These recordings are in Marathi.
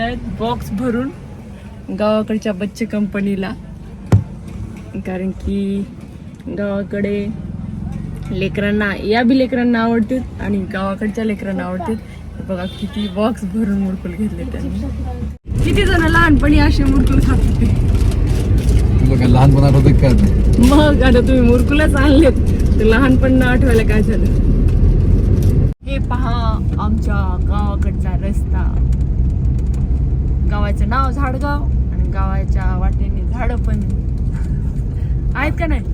आहेत बॉक्स भरून गावाकडच्या बच्चे कंपनीला कारण की गावाकडे लेकरांना या बी लेकरांना आवडतात आणि गावाकडच्या लेकरांना आवडतात बघा किती बॉक्स भरून मुरकुल घेतले त्यांनी. किती जण लहानपणी असे मुरकुल खात होते. काय? ते? मग आता तुम्ही मुरकुलच आणलेत. तर लहानपण आठवायला काय झालं? हे पहा आमच्या गावाकडचा रस्ता. गावाचं नाव झाडगाव आणि गावाच्या वाटेने झाड पण आहेत का नाही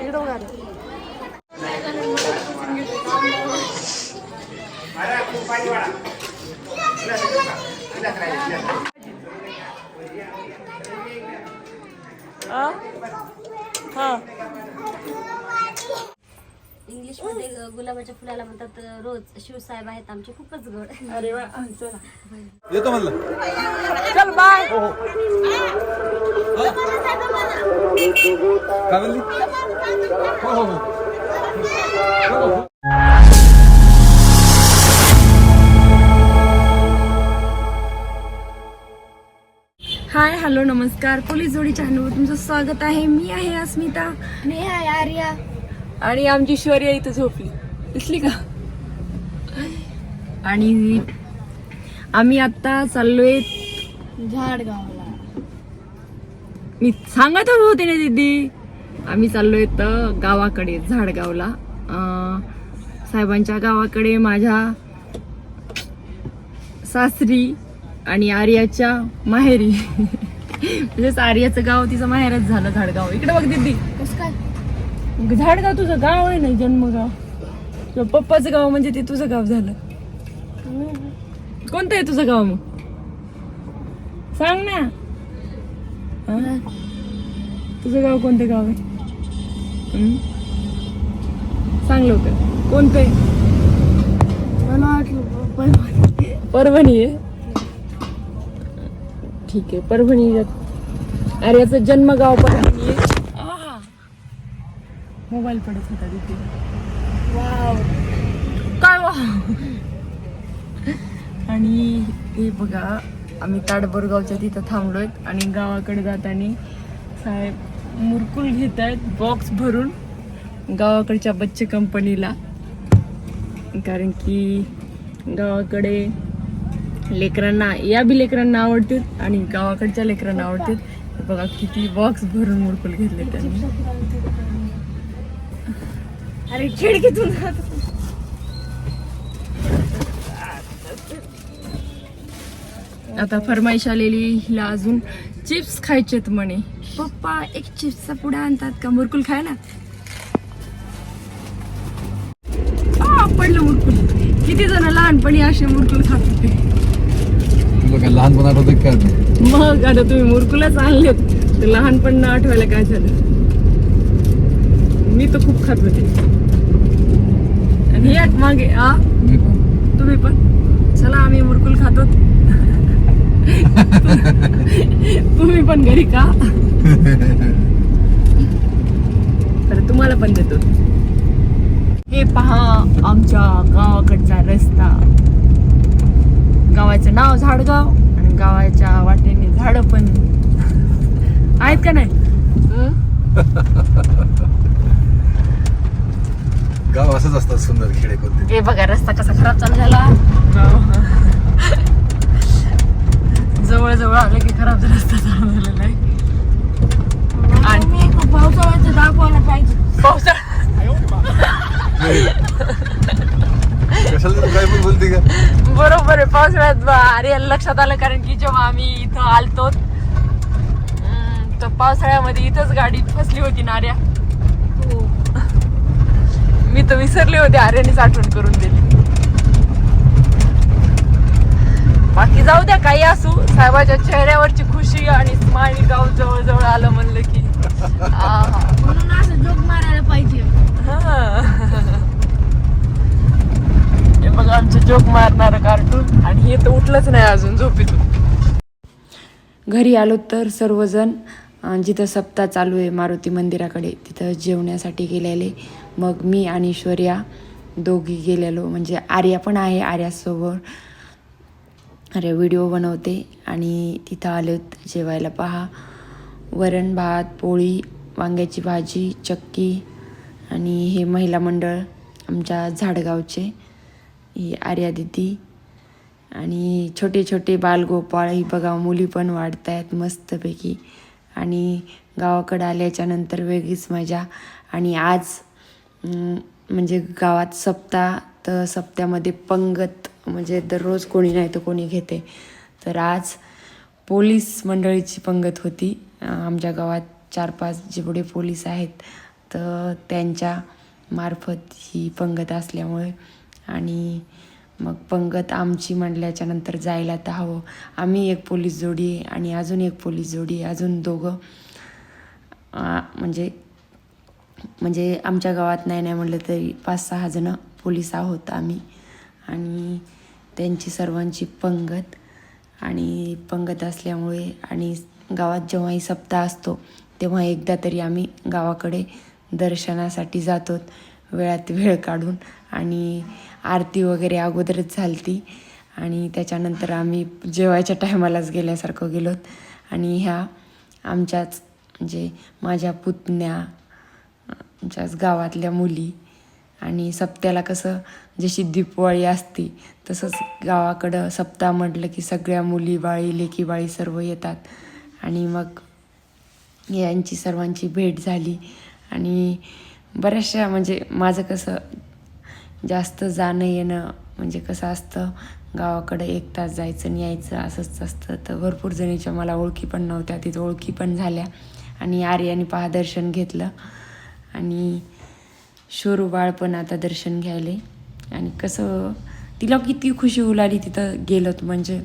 इकडं बघा रे. आ? हा इंग्लिशमध्ये गुलाबाच्या फुलाला म्हणतात रोज शिवसाहेब आहेत आमचे खूपच गोड. अरे वा हा, येतो म्हणलं. चल बाय. काय म्हणली हो? हो हो हाय हॅलो नमस्कार. पोलीस जोडी चॅनलवर तुमचं स्वागत आहे. मी आहे अस्मिता. मी हाय आर्या. आणि आमची शौर्य इथं झोपली. दिसली का? आणि आम्ही आता चाललोय झाडगावला. मी सांगत होते ना दीदी. आम्ही चाललोय तर गावाकडे झाडगावला. अं, साहेबांच्या गावाकडे माझ्या सासरी आणि आर्याच्या माहेरी. म्हणजेच आर्याचं गाव तिचं माहेरच झालं झाडगाव. इकडे बघ दीदी. कस काय? झाडगाव तुझं गाव आहे ना जन्मगाव. पप्पाचं गाव म्हणजे ते तुझं गाव झालं. कोणतं आहे तुझं गाव मग? सांग ना. हा? तुझं गाव कोणतं गाव आहे? हं? सांग लवकर. कोणतं आहे? मला वाटलं परभणी आहे. ठीक आहे परभणी आर्याचं जन्मगाव परभणी आहे! मोबाईल पडत होता तिथे. काय वा? आणि हे बघा आम्ही ताडबोरगावच्या तिथं थांबलोय आणि गावाकडे जाताना साहेब मुरकुल घेत आहेत बॉक्स भरून गावाकडच्या बच्चे कंपनीला कारण की गावाकडे लेकरांना या बी लेकरांना आवडतात आणि गावाकडच्या लेकरांना आवडतात बघा किती बॉक्स भरून मुरकुल घेतले त्यांनी. अरे खिडकीतून आता फरमाईश आलेली हिला अजून चिप्स खायचेत म्हणे. पप्पा एक चिप्सचा पुडा आणतात का? मुरकुल खायला आ, पडलं मुरकुल. किती जण लहानपणी असे मुरकुल खात होते. तुला काय लहानपणात होतं काय ते? मग आता तुम्ही मुरकुलच आणलेत. तर लहानपण आठवायला काय झालं? मी तर खूप खात होते. आणि एक मागे आ? मी पण. तुम्ही पण? चला आम्ही मुरकुल खातो. तुम्ही पण घरी का तर तुम्हाला पण देतो. हे पहा आमच्या गावाकडचा रस्ता. गावाचं नाव झाडगाव आणि गावाच्या वाटेने झाड पण. आहेत का नाही? गाव असंच असतात सुंदर खेडे कोणते. हे बघा रस्ता कसा खराब चालू झाला. जवळ जवळ आलं की खराब रस्ता चालू झालेला आहे. आणि पावसाळ्याचं दाखवायला पाहिजे. पावसाळा कशाला तू काय पण बोलते का? बरोबर आहे पावसाळ्यात अरे लक्षात आलं कारण की जेव्हा आम्ही इथं आलतो तर पावसाळ्यामध्ये इथंच गाडी फसली होती नार्या हो मी तर विसरले होते आर्यानेच आठवण करून दिली. बाकी जाऊ द्या काही असू. साहेबाच्या चेहऱ्यावरची खुशी आणि स्माइल गाव जवळ जवळ आलं म्हणलं की. आहा. म्हणून असं जोक मारायला पाहिजे. हा. हे बघा आमचं जोक मारणार कार्टून आणि हे तर उठलंच नाही अजून झोपेतून. घरी आलो तर सर्वजण जिथं सप्ताह चालू आहे मारुती मंदिराकडे तिथं जेवण्यासाठी गेलेले. मग मी आणि ऐश्वर्या दोघी गेलेलो. म्हणजे आर्या पण आहे आर्यासोबत. अरे व्हिडिओ बनवते आणि तिथं आले जेवायला. पहा वरण भात पोळी वांग्याची भाजी चक्की आणि हे महिला मंडळ आमच्या झाडगावचे. ही आर्या दिदी आणि छोटे छोटे बालगोपाळ. ही बघा मुली पण वाढत आहेत मस्तपैकी. आणि गावाकडं आल्याच्यानंतर वेगळीच मजा. आणि आज म्हणजे गावात सप्ताह तर सप्त्यामध्ये पंगत म्हणजे दररोज कोणी नाही तर कोणी घेते. तर आज पोलीस मंडळीची पंगत होती. आमच्या गावात चार पाच जेवढे पोलीस आहेत तर त्यांच्या मार्फत ही पंगत असल्यामुळे आणि मग पंगत आमची म्हणल्याच्या नंतर जायला तर हवं. आम्ही एक पोलीस जोडी आणि अजून एक पोलीस जोडी अजून दोघं म्हणजे म्हणजे आमच्या गावात नाही नाही म्हटलं तरी पाच सहा जणं पोलीस आहोत आम्ही. आणि त्यांची सर्वांची पंगत आणि पंगत असल्यामुळे आणि गावात जेव्हाही सप्ताह असतो तेव्हा एकदा तरी आम्ही गावाकडे दर्शनासाठी जातो वेळात वेळ काढून आणि आरती वगैरे अगोदरच झालती. आणि त्याच्यानंतर आम्ही जेवायच्या टायमालाच गेल्यासारखं गेलोत. आणि ह्या आमच्याच म्हणजे माझ्या पुतण्या आमच्याच गावातल्या मुली आणि सप्त्याला कसं जशी दीपवाळी असते तसंच गावाकडं सप्ताह म्हटलं की सगळ्या मुली बाळी लेकी बाळी सर्व येतात. आणि मग यांची सर्वांची भेट झाली. आणि बऱ्याचशा म्हणजे माझं कसं जास्त जाणं येणं म्हणजे कसं असतं गावाकडं एक तास जायचं आणि यायचं असंच असतं. तर भरपूर जणीच्या मला ओळखी पण नव्हत्या तिथं ओळखी पण झाल्या. आणि आर्याने पहा दर्शन घेतलं. आणि शोरूबाळ पण आता दर्शन घ्यायले. आणि कसं तिला किती खुशी उलाली तिथं गेलोत म्हणजे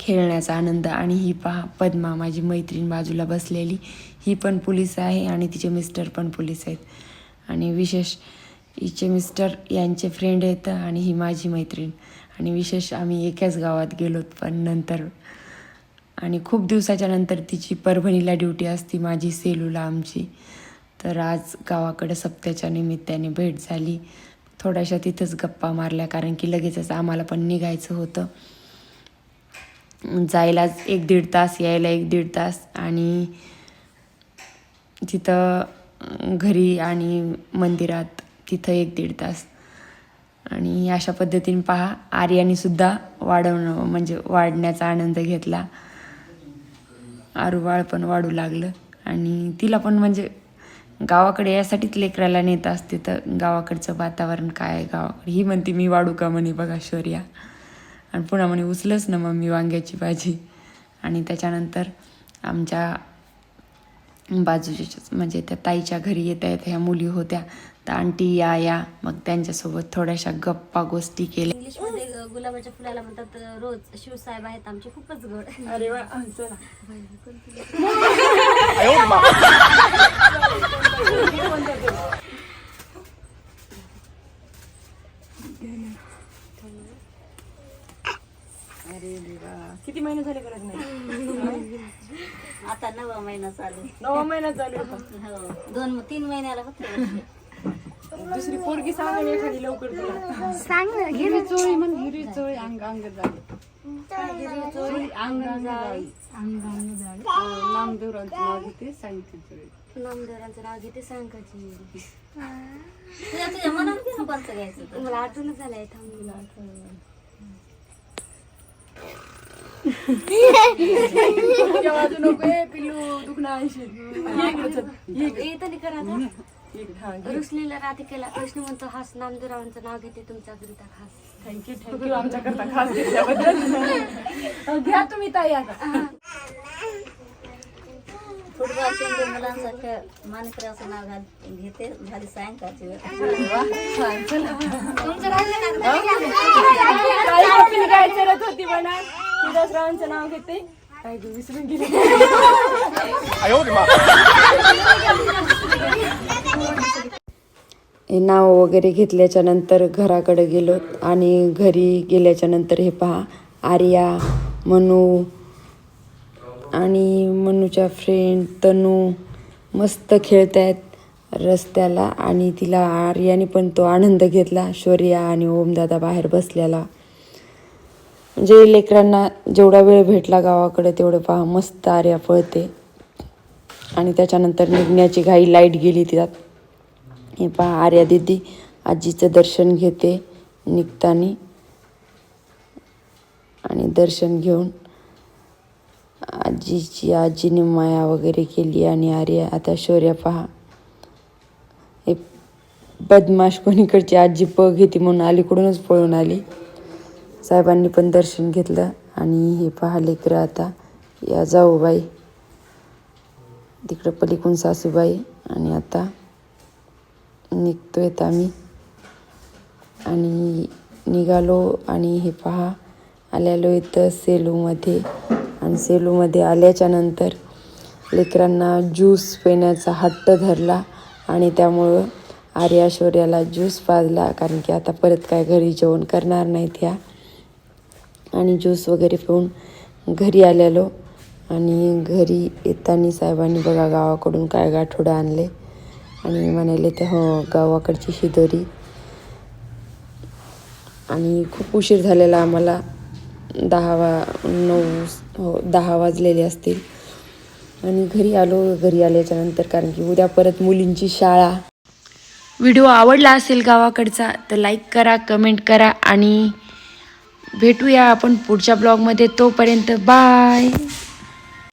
खेळण्याचा आनंद. आणि ही पहा पद्मा माझी मैत्रीण बाजूला बसलेली. ही पण पोलीस आहे आणि तिचे मिस्टर पण पोलीस आहेत. आणि विशेष हिचे मिस्टर यांचे फ्रेंड आहेत आणि ही माझी मैत्रीण. आणि विशेष आम्ही एकाच गावात गेलोत पण नंतर. आणि खूप दिवसाच्या नंतर तिची परभणीला ड्युटी असती माझी सेलूला आमची. तर आज गावाकडे सप्त्याच्या निमित्ताने भेट झाली. थोड्याशा तिथंच गप्पा मारल्या कारण की लगेचच आम्हाला पण निघायचं होतं. जायलाच एक दीड तास यायला एक दीड तास आणि तिथं घरी आणि मंदिरात तिथं एक दीड तास. आणि अशा पद्धतीने पहा आर्यानीसुद्धा वाढवणं म्हणजे वाढण्याचा आनंद घेतला. आरुवाळ पण वाढू लागलं. आणि तिला पण म्हणजे गावाकडे यासाठीच लेकराला नेत असते तर गावाकडचं वातावरण काय आहे गावाकडे ही म्हणते मी वाढू का म्हणे बघा शौर्या. आणि पुन्हा म्हणे उचलच ना मग मी वांग्याची भाजी. आणि त्याच्यानंतर आमच्या बाजूच्या म्हणजे त्या ताईच्या घरी येत आहेत ह्या मुली होत्या. तर आंटी या या. मग त्यांच्यासोबत थोड्याशा गप्पा गोष्टी केल्या. इंग्लिशमध्ये ग- गुलाबाच्या फुलाला म्हणतात रोज शिवसाहेब आहेत आमचे खूपच गोड. अरे अरे देवा किती महिने झाले करत नाही? आता नवा महिना चालू नवा महिना चालू हो दोन तीन महिन्याला होते दुसरी पोरगी सांगा ना एखादी लवकर तुला. हिरवी चोळी म्हण हिरवी चोळी अंग अंग झाली चोळी अंग अंग जाळी. अंग अंग जाळी नामदेवरांचं नाव घेते सांगितली चोळी. नामदेवरांचं नाव घेते सांगायची तुझ्या तुझ्या मनात कोणतं घ्यायचं तर. मला आठवणच झालंय थांबून हा, घे. रुसलीला राधिकेला कृष्ण म्हणतो हास नामदेवरावांचं नाव घेते तुमच्या करिता खास थँक्यू थँक्यू आमच्याकरता खास घेतल्याबद्दल घ्या तुम्ही ताई आता फुटबॉल चेंडू मानकराचं नाव घाल घेते झाली सायंकाळची वेळ तुमचं राहिलं ना ताई कपिल काय करत होती म्हणा? सुदासरावांचं नाव घेते. काय गं, विसरून गेले. हे नाव वगैरे घेतल्याच्या नंतर घराकडे गेलो आणि घरी गेल्याच्यानंतर हे पहा आर्या मनू आणि मनूच्या फ्रेंड तनू मस्त खेळत आहेत रस्त्याला आणि तिला आर्याने पण तो आनंद घेतला शौर्या आणि ओमदादा बाहेर बसलेला. म्हणजे लेकरांना जेवढा वेळ भेटला गावाकडे तेवढं पहा मस्त आर्या पळते आणि त्याच्यानंतर निघण्याची घाई लाइट गेली त्यात. हे पहा आर्या दिदी आजीचं दर्शन घेते निघताना. आणि दर्शन घेऊन आजीची आजीने माया वगैरे केली आणि आर्या आता शौर्या पहा. हे बदमाश कोणीकडची आजी पळ घेते म्हणून अलीकडूनच पळून आली. साहेबांनी पण दर्शन घेतलं आणि हे पहा लेकरं आता या जाऊ बाई तिकडं पलीकून सासूबाई आणि आता निघतोयत आम्ही. आणि निघालो आणि हे पहा आलेलो इथं सेलूमध्ये आणि सेलूमध्ये आल्याच्यानंतर लेकरांना ज्यूस पिण्याचा हट्ट धरला आणि त्यामुळं आर्याश्वर्याला ज्यूस पाजला कारण की आता परत काय घरी जेवण करणार नाहीत ह्या आणि ज्यूस वगैरे पिऊन घरी आलेलो. आणि घरी येताना साहेबांनी बघा गावाकडून काय गाठोडं आणले. आणि म्हणाले ते हो गावाकडची शिदोरी. आणि खूप उशीर झालेला आम्हाला. दहा वा नऊ हो दहा वाजलेले असतील. आणि घरी आलो घरी आल्याच्यानंतर कारण की उद्या परत मुलींची शाळा. व्हिडिओ आवडला असेल गावाकडचा तर लाईक करा कमेंट करा आणि भेटूया आपण पुढच्या ब्लॉगमध्ये तोपर्यंत बाय.